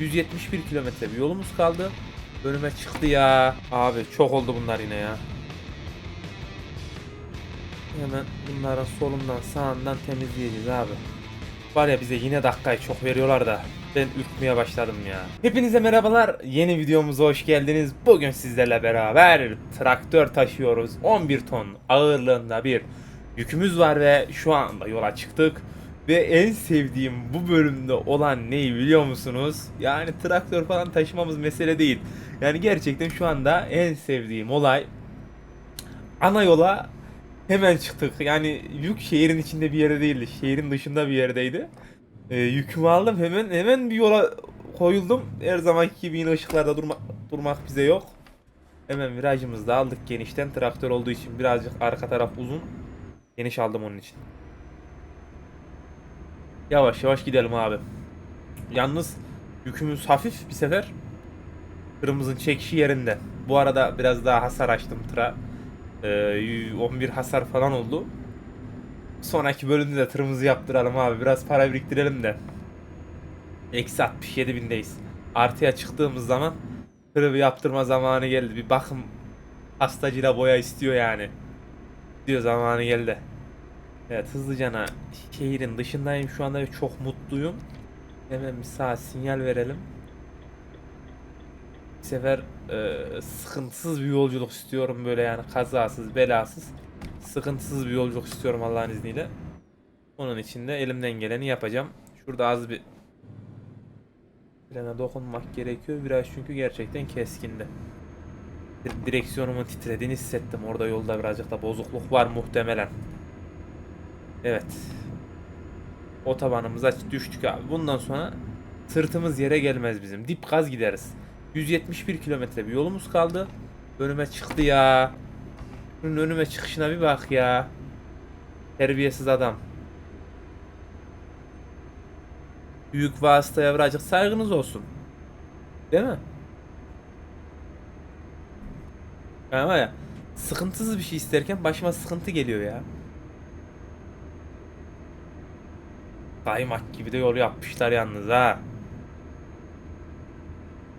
171 kilometre bir yolumuz kaldı. Önüme çıktı ya. Abi çok oldu bunlar yine ya. Hemen bunların solundan sağından temizleyeceğiz abi. Var ya bize yine dakikayı çok veriyorlar da ben ürkmeye başladım ya. Hepinize merhabalar. Yeni videomuza hoş geldiniz. Bugün sizlerle beraber traktör taşıyoruz. 11 ton ağırlığında bir yükümüz var ve şu anda yola çıktık. Ve en sevdiğim bu bölümde olan neyi biliyor musunuz? Yani traktör falan taşımamız mesele değil. Yani gerçekten şu anda en sevdiğim olay ana yola hemen çıktık. Yani yük şehrin içinde bir yerde değildi. Şehrin dışında bir yerdeydi. Ee, yükümü aldım hemen hemen bir yola koyuldum. Her zamanki gibi yine ışıklarda durma, durmak bize yok. Hemen virajımızı da aldık genişten. Traktör olduğu için birazcık arka taraf uzun. Geniş aldım onun için. Yavaş yavaş gidelim abi. Yalnız yükümüz hafif bir sefer. Tırımızın çekişi yerinde. Bu arada biraz daha hasar açtım tıra. Ee, 11 hasar falan oldu. Sonraki bölümde de tırımızı yaptıralım abi. Biraz para biriktirelim de. Eksi 67 bindeyiz. Artıya çıktığımız zaman tırı yaptırma zamanı geldi. Bir bakım hastacıyla boya istiyor yani. Diyor zamanı geldi. Evet hızlıcana şehrin dışındayım şu anda ve çok mutluyum. Hemen bir saat sinyal verelim. Bir sefer e, sıkıntısız bir yolculuk istiyorum böyle yani kazasız belasız. Sıkıntısız bir yolculuk istiyorum Allah'ın izniyle. Onun için de elimden geleni yapacağım. Şurada az bir frene dokunmak gerekiyor. Biraz çünkü gerçekten keskindi. Di- Direksiyonumun titrediğini hissettim. Orada yolda birazcık da bozukluk var muhtemelen. Evet. Otobanımıza düştük abi. Bundan sonra sırtımız yere gelmez bizim. Dip gaz gideriz. 171 kilometre bir yolumuz kaldı. Önüme çıktı ya. Şunun önüme çıkışına bir bak ya. Terbiyesiz adam. Büyük vasıtaya birazcık saygınız olsun. Değil mi? Var ya sıkıntısız bir şey isterken başıma sıkıntı geliyor ya. Kaymak gibi de yol yapmışlar yalnız ha.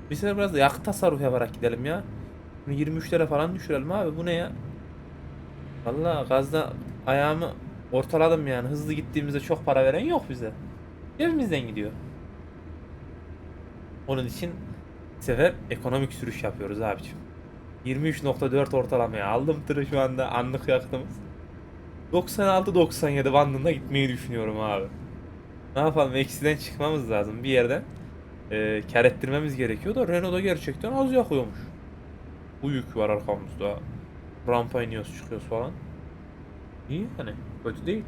Bir sefer biraz da yakıt yaparak gidelim ya. Bunu 23'lere falan düşürelim abi bu ne ya? Vallahi gazda ayağımı ortaladım yani. Hızlı gittiğimizde çok para veren yok bize. Cebimizden gidiyor. Onun için bu sefer ekonomik sürüş yapıyoruz abicim. 23.4 ortalamaya aldım tırı şu anda anlık yaktığımız. 96-97 bandında gitmeyi düşünüyorum abi. Ne yapalım eksiden çıkmamız lazım bir yerden. Ee, kar ettirmemiz gerekiyor da Renault'da gerçekten az yakıyormuş. Bu yük var arkamızda. Rampa iniyoruz çıkıyoruz falan. İyi hani kötü değil.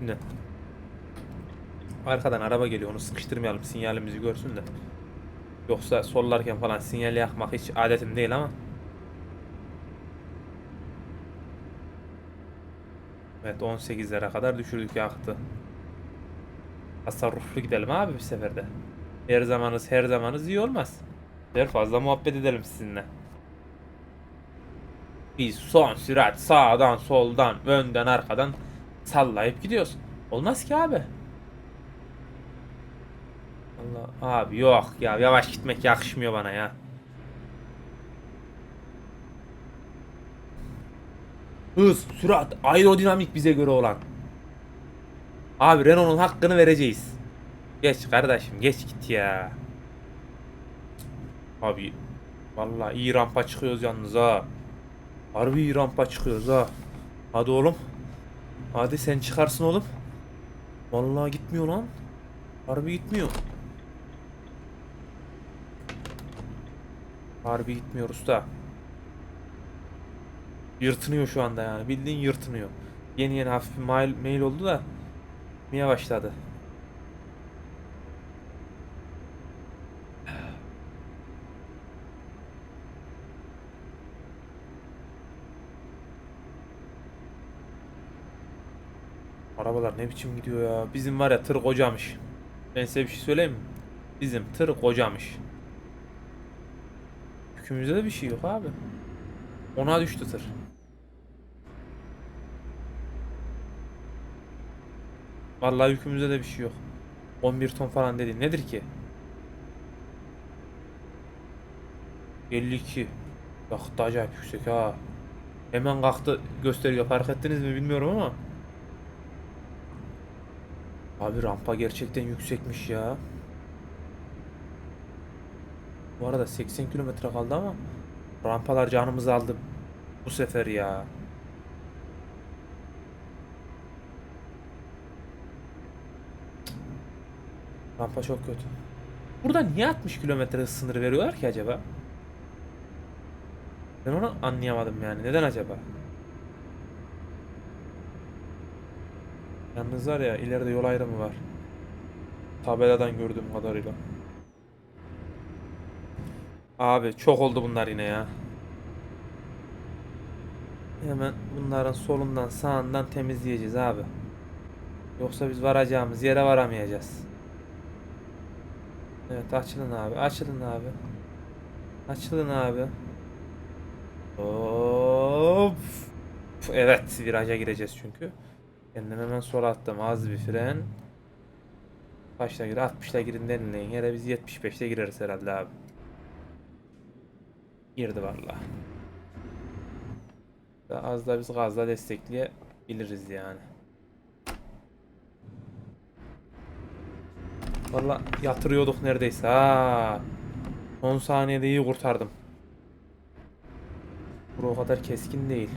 Ne? Arkadan araba geliyor onu sıkıştırmayalım sinyalimizi görsün de. Yoksa sollarken falan sinyal yakmak hiç adetim değil ama. Evet 18'lere kadar düşürdük yakıtı. Tasarruflu gidelim abi bir seferde. Her zamanız her zamanız iyi olmaz. Her fazla muhabbet edelim sizinle. Biz son sürat sağdan soldan önden arkadan sallayıp gidiyoruz. Olmaz ki abi. Allah abi yok ya yavaş gitmek yakışmıyor bana ya. Hız, sürat, aerodinamik bize göre olan. Abi Renault'un hakkını vereceğiz. Geç kardeşim geç git ya. Abi vallahi iyi rampa çıkıyoruz yalnız ha. Harbi iyi rampa çıkıyoruz ha. Hadi oğlum. Hadi sen çıkarsın oğlum. Vallahi gitmiyor lan. Harbi gitmiyor. Harbi gitmiyor usta. Yırtınıyor şu anda yani. Bildiğin yırtınıyor. Yeni yeni hafif bir mail, mail oldu da Niye başladı? Arabalar ne biçim gidiyor ya. Bizim var ya tır kocamış. Ben size bir şey söyleyeyim mi? Bizim tır kocamış. Yükümüzde de bir şey yok abi. Ona düştü tır. Vallahi yükümüzde de bir şey yok. 11 ton falan dedi. Nedir ki? 52. Yakıt da acayip yüksek ha. Hemen kalktı gösteriyor. Fark ettiniz mi bilmiyorum ama. Abi rampa gerçekten yüksekmiş ya. Bu arada 80 kilometre kaldı ama rampalar canımızı aldı bu sefer ya. Rampa çok kötü. Burada niye 60 kilometre hız sınırı veriyorlar ki acaba? Ben onu anlayamadım yani. Neden acaba? Yalnız var ya ileride yol ayrımı var. Tabeladan gördüğüm kadarıyla. Abi çok oldu bunlar yine ya. Hemen bunların solundan sağından temizleyeceğiz abi. Yoksa biz varacağımız yere varamayacağız. Evet açılın abi açılın abi. Açılın abi. Hop. Evet viraja gireceğiz çünkü. Kendim hemen sola attım. Az bir fren. Kaçla gir? 60'la girin denilen yere biz 75'te gireriz herhalde abi. Girdi valla. Daha Az da biz gazla destekleyebiliriz yani. Valla yatırıyorduk neredeyse ha. 10 saniyede iyi kurtardım. Bu o kadar keskin değil.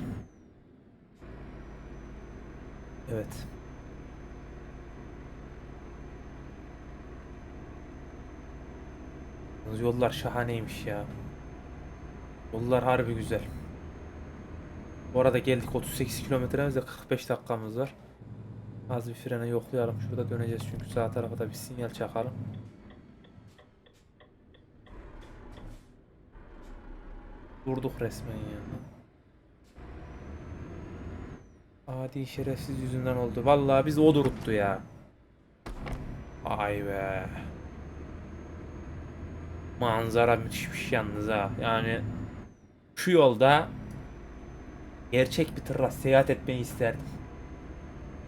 Evet. Yollar şahaneymiş ya. Yollar harbi güzel. Bu arada geldik 38 kilometremiz de 45 dakikamız var. Az bir frene yoklayalım. Şurada döneceğiz çünkü sağ tarafa da bir sinyal çakalım. Durduk resmen ya. Adi şerefsiz yüzünden oldu. Vallahi biz o duruttu ya. Ay be. Manzara müthişmiş yalnız ha. Yani şu yolda gerçek bir tırla seyahat etmeyi isterdim.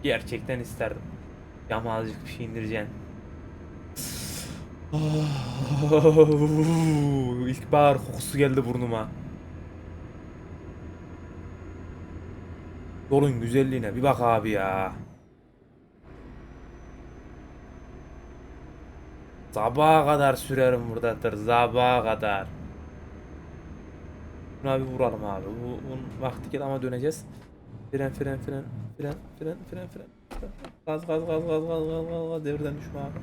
Gerçekten isterdim. Yama azıcık bir şey indireceksin. İlkbahar kokusu geldi burnuma. Yolun güzelliğine bir bak abi ya. Sabaha kadar sürerim burada tır. Sabaha kadar. Buna bir vuralım abi. Bu, bunun vakti gel ama döneceğiz. Fren fren fren fren fren fren fren. Gaz gaz gaz gaz gaz gaz gaz gaz devirden düşme abi.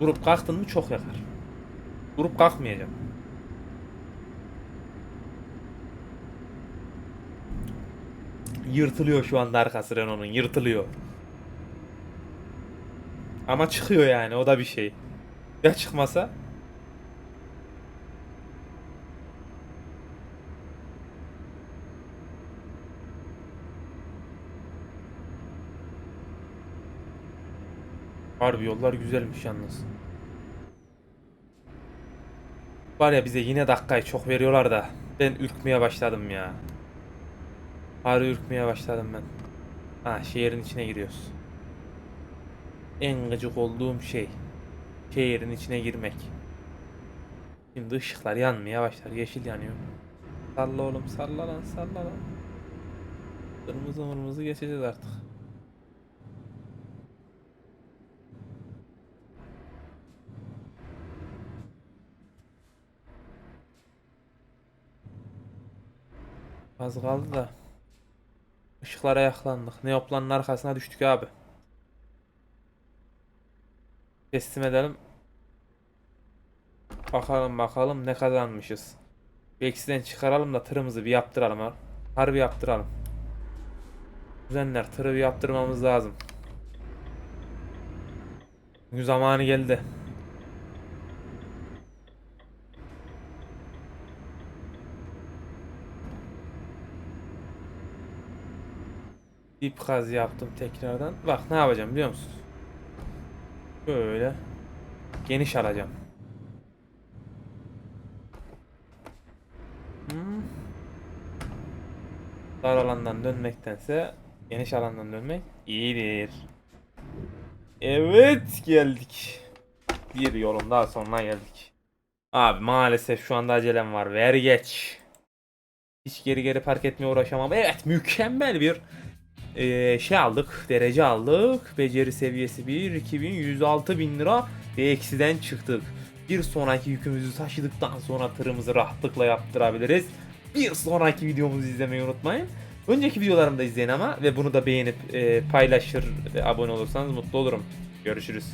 Durup kalktın mı çok yakar. Durup kalkmayacağım. Yırtılıyor şu anda arkası Renault'un yırtılıyor. Ama çıkıyor yani o da bir şey. Ya çıkmasa? Harbi yollar güzelmiş yalnız. Var ya bize yine dakikayı çok veriyorlar da ben ürkmeye başladım ya. Harbi ürkmeye başladım ben. Ha şehrin içine giriyoruz. En gıcık olduğum şey şehrin içine girmek. Şimdi ışıklar yanmaya başlar. Yeşil yanıyor. Salla oğlum salla lan salla lan. Kırmızı mırmızı geçeceğiz artık. Az kaldı da. Işıklara yaklandık. Neoplanın arkasına düştük abi. Teslim edelim. Bakalım bakalım ne kazanmışız. Bir eksiden çıkaralım da tırımızı bir yaptıralım ha. Harbi yaptıralım. Kuzenler tırı bir yaptırmamız lazım. Zamanı geldi. Dip kaz yaptım tekrardan. Bak ne yapacağım biliyor musun? Böyle geniş alacağım. Hmm. Dar alandan dönmektense geniş alandan dönmek iyidir. Evet geldik. Bir yolun daha sonuna geldik. Abi maalesef şu anda acelem var. Ver geç. Hiç geri geri park etmeye uğraşamam. Evet mükemmel bir eee, şey aldık. Derece aldık. Beceri seviyesi 1. 2106 bin lira. Ve eksiden çıktık. Bir sonraki yükümüzü taşıdıktan sonra tırımızı rahatlıkla yaptırabiliriz. Bir sonraki videomuzu izlemeyi unutmayın. Önceki videolarımı da izleyin ama ve bunu da beğenip eee, paylaşır ve abone olursanız mutlu olurum. Görüşürüz.